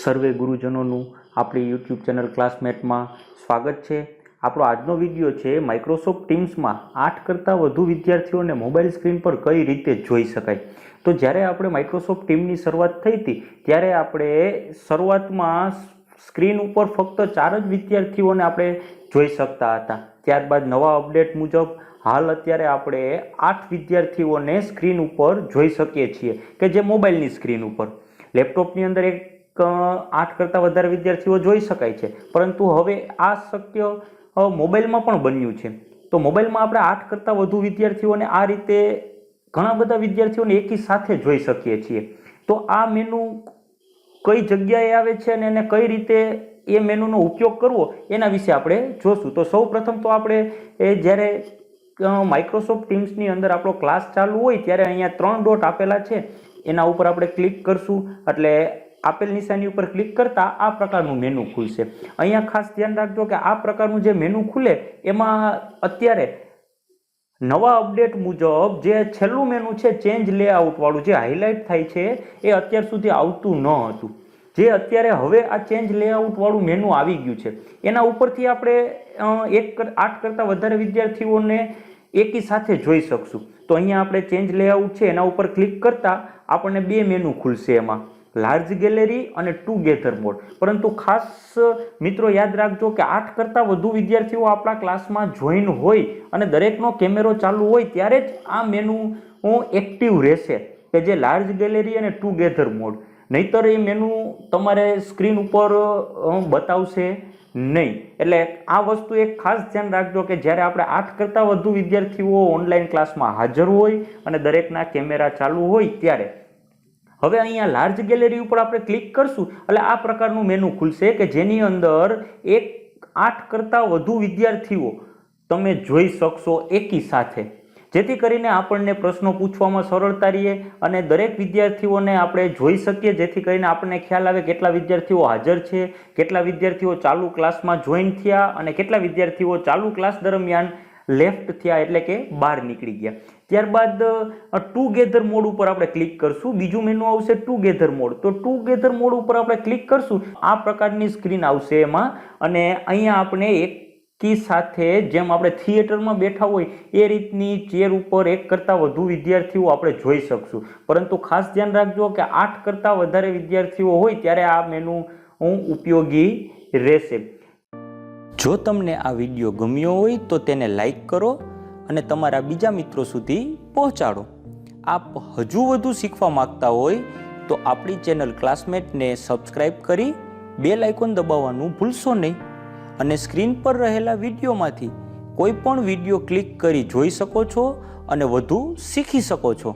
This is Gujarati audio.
સર્વે ગુરુજનોનું આપણી યુટ્યુબ ચેનલ ક્લાસમેટમાં સ્વાગત છે. આપણો આજનો વીડિયો છે માઇક્રોસોફ્ટ ટીમ્સમાં આઠ કરતાં વધુ વિદ્યાર્થીઓને મોબાઈલ સ્ક્રીન પર કઈ રીતે જોઈ શકાય? તો જ્યારે આપણે માઇક્રોસોફ્ટ ટીમની શરૂઆત થઈ હતી, ત્યારે આપણે શરૂઆતમાં સ્ક્રીન ઉપર ફક્ત ચાર જ વિદ્યાર્થીઓને આપણે જોઈ શકતા હતા. ત્યારબાદ નવા અપડેટ મુજબ, હાલ અત્યારે આપણે આઠ વિદ્યાર્થીઓને સ્ક્રીન ઉપર જોઈ શકીએ છીએ, કે જે મોબાઈલની સ્ક્રીન ઉપર. લેપટોપની અંદર એક આઠ કરતાં વધારે વિદ્યાર્થીઓ જોઈ શકાય છે. પરંતુ હવે આ શક્ય મોબાઈલમાં પણ બન્યું છે. તો મોબાઈલમાં આપણે આઠ કરતાં વધુ વિદ્યાર્થીઓને આ રીતે ઘણા બધા વિદ્યાર્થીઓને એકી સાથે જોઈ શકીએ છીએ. તો આ મેનુ કઈ જગ્યાએ આવે છે અને એને કઈ રીતે એ મેનુનો ઉપયોગ કરવો, એના વિશે આપણે જોશું. તો સૌ તો આપણે એ જ્યારે માઇક્રોસોફ્ટ ટીમ્સની અંદર આપણો ક્લાસ ચાલુ હોય ત્યારે અહીંયા ત્રણ ડોટ આપેલા છે. એના ઉપર આપણે ક્લિક કરશું. એટલે આપેલ નિશાની ઉપર ક્લિક કરતા આ પ્રકારનું મેનુ ખુલશે. અહીંયા ખાસ ધ્યાન રાખજો કે આ પ્રકારનું જે મેનુ ખુલે, એમાં અત્યારે નવા અપડેટ મુજબ જે છેલ્લું મેનુ છે ચેન્જ લેઆઉટવાળું જે હાઇલાઇટ થાય છે, એ અત્યાર સુધી આવતું ન હતું. જે અત્યારે હવે આ ચેન્જ લેઆઉટવાળું મેનુ આવી ગયું છે. એના ઉપરથી આપણે એક આઠ કરતાં વધારે વિદ્યાર્થીઓને એકી સાથે જોઈ શકશું. તો અહીંયા આપણે ચેન્જ લેઆઉટ છે, એના ઉપર ક્લિક કરતાં આપણને બે મેનુ ખુલશે એમાં. લાર્જ ગેલેરી અને ટુગેધર મોડ પરંતુ ખાસ મિત્રો યાદ રાખજો કે આઠ કરતાં વધુ વિદ્યાર્થીઓ આપણા ક્લાસમાં જોઈન હોય અને દરેકનો કેમેરો ચાલુ હોય ત્યારે જ આ મેનુ એક્ટિવ રહેશે કે જે લાર્જ ગેલેરી અને ટુગેધર મોડ નહીતર એ મેનુ તમારે સ્ક્રીન ઉપર બતાવશે નહીં. એટલે આ વસ્તુ એક ખાસ ધ્યાન રાખજો કે જ્યારે આપણે આઠ કરતાં વધુ વિદ્યાર્થીઓ ઓનલાઈન ક્લાસમાં હાજર હોય અને દરેકના કેમેરા ચાલુ હોય ત્યારે. હવે અહીંયા લાર્જ ગેલેરી ઉપર આપણે ક્લિક કરશું, એટલે આ પ્રકારનું મેનુ ખુલશે કે જેની અંદર એક આઠ કરતાં વધુ વિદ્યાર્થીઓ તમે જોઈ શકશો એકી સાથે. જેથી કરીને આપણને પ્રશ્નો પૂછવામાં સરળતા રહીએ અને દરેક વિદ્યાર્થીઓને આપણે જોઈ શકીએ, જેથી કરીને આપણને ખ્યાલ આવે કેટલા વિદ્યાર્થીઓ હાજર છે, કેટલા વિદ્યાર્થીઓ ચાલુ ક્લાસમાં જોઈન થયા અને કેટલા વિદ્યાર્થીઓ ચાલુ ક્લાસ દરમિયાન લેફ્ટ થયા એટલે કે બહાર નીકળી ગયા. ત્યારબાદ ટુગેધર મોડ ઉપર આપણે ક્લિક કરશું. બીજું મેનુ આવશે ટુગેધર મોડ તો ટુગેધર મોડ ઉપર આપણે ક્લિક કરશું. આ પ્રકારની સ્ક્રીન આવશે એમાં. અને અહીંયા આપણે એક સાથે જેમ આપણે થિયેટરમાં બેઠા હોય, એ રીતની ચેર ઉપર એક કરતાં વધુ વિદ્યાર્થીઓ આપણે જોઈ શકશું. પરંતુ ખાસ ધ્યાન રાખજો કે આઠ કરતાં વધારે વિદ્યાર્થીઓ હોય, ત્યારે આ મેનુ ઉપયોગી રહેશે. જો તમને આ વીડિયો ગમ્યો હોય તો તેને લાઈક કરો અને તમારા બીજા મિત્રો સુધી પહોંચાડો. આપ હજુ વધુ શીખવા માંગતા હોય તો આપણી ચેનલ ક્લાસમેટને સબસ્ક્રાઈબ કરી બે લાઇકોન દબાવવાનું ભૂલશો નહીં અને સ્ક્રીન પર રહેલા વિડીયોમાંથી કોઈ પણ વીડિયો ક્લિક કરી જોઈ શકો છો અને વધુ શીખી શકો છો.